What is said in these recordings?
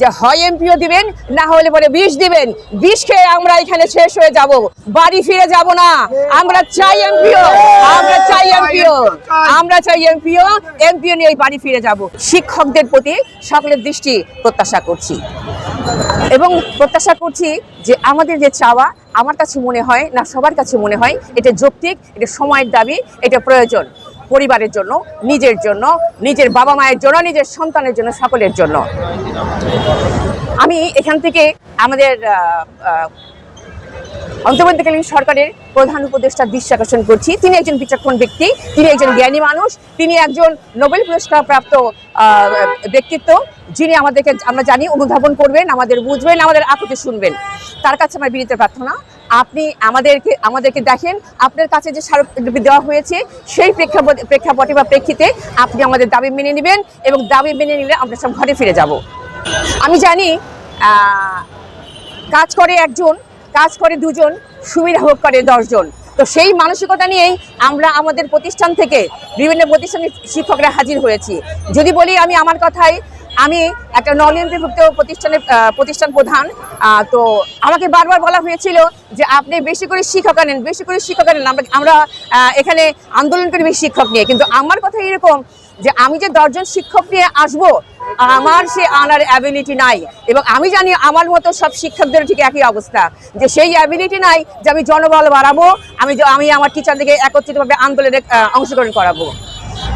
যে হয় এমপিও দিবেন, না হলে পরে বিষ দিবেন। বিষ খেয়ে আমরা এখানে শেষ হয়ে যাব। বাড়ি ফিরে যাব না। আমরা চাই এমপিও। আমরা চাই এমপিও। আমরা চাই এমপিও। এমপিও নিয়ে বাড়ি ফিরে যাব। শিক্ষকদের প্রতি সকলের দৃষ্টি প্রত্যাশা করছি। এবং প্রত্যাশা করছি যে আমাদের যে চাওয়া, আমার কাছে মনে হয় না সবার কাছে মনে হয়, এটা যৌক্তিক, এটা সময়ের দাবি, এটা প্রয়োজন। পরিবারের জন্য, নিজের জন্য, নিজের বাবা মায়ের জন্য, নিজের সন্তানের জন্য, সকলের জন্য। আমি এখান থেকে আমাদের অন্তর্বর্তীকালীন সরকারের প্রধান উপদেষ্টা দৃষ্টি আকর্ষণ করছি। তিনি একজন বিচক্ষণ ব্যক্তি, তিনি একজন জ্ঞানী মানুষ, তিনি একজন নোবেল পুরস্কার প্রাপ্ত ব্যক্তিত্ব, যিনি আমাদেরকে, আমরা জানি, অনুধাবন করবেন, আমাদের বুঝবেন, আমাদের আকুতি শুনবেন। তার কাছে আমার বিনীত প্রার্থনা। আপনি আমাদেরকে আমাদেরকে দেখেন, আপনার কাছে যে স্মারকলিপি দেওয়া হয়েছে, সেই প্রেক্ষাপট, প্রেক্ষাপটে বা প্রেক্ষিতে আপনি আমাদের দাবি মেনে নেবেন এবং দাবি মেনে নিলে আমরা সব ঘরে ফিরে যাব। আমি জানি কাজ করে একজন, কাজ করে দুজন সুবিধা ভোগ করে দশজন। তো সেই মানসিকতা নিয়েই আমরা আমাদের প্রতিষ্ঠান থেকে বিভিন্ন প্রতিষ্ঠানের শিক্ষকরা হাজির হয়েছি। যদি বলি আমি আমার কথাই আমি একটা নলিয়ন্ত্রীভুক্ত প্রতিষ্ঠানের প্রতিষ্ঠান প্রধান তো আমাকে বারবার বলা হয়েছিল যে আপনি বেশি করে শিক্ষক আনেন, বেশি করে শিক্ষক আনেন। আমরা আমরা এখানে আন্দোলন করি শিক্ষক নিয়ে। কিন্তু আমার কথা এরকম যে আমি যে দশজন শিক্ষক নিয়ে আসব, আমার সে আনার অ্যাবিলিটি নাই। এবং আমি জানি আমার মতো সব শিক্ষকদের ঠিক একই অবস্থা, যে সেই অ্যাবিলিটি নাই যে আমি জনবল বাড়াবো, আমি আমি আমার টিচারদেরকে একত্রিতভাবে আন্দোলনে অংশগ্রহণ করাবো।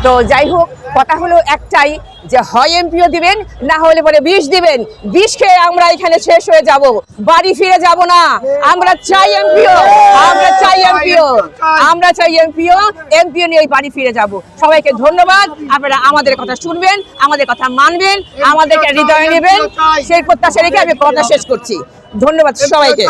তো যাই হোক, কথা হলো একটাই যে হয় এমপিও দিবেন, না হলে পরে বিষ দিবেন। বিষ খেয়ে আমরা এখানে শেষ হয়ে যাব। বাড়ি ফিরে যাব না। আমরা চাই এমপিও। আমরা চাই এমপিও। আমরা চাই এমপিও। এমপিও নিয়ে বাড়ি ফিরে যাব। সবাইকে ধন্যবাদ। আপনারা আমাদের কথা শুনবেন, আমাদের কথা মানবেন, আমাদেরকে হৃদয়ে নেবেন। সেই প্রত্যাশা রেখে আমি কথা শেষ করছি। ধন্যবাদ সবাইকে।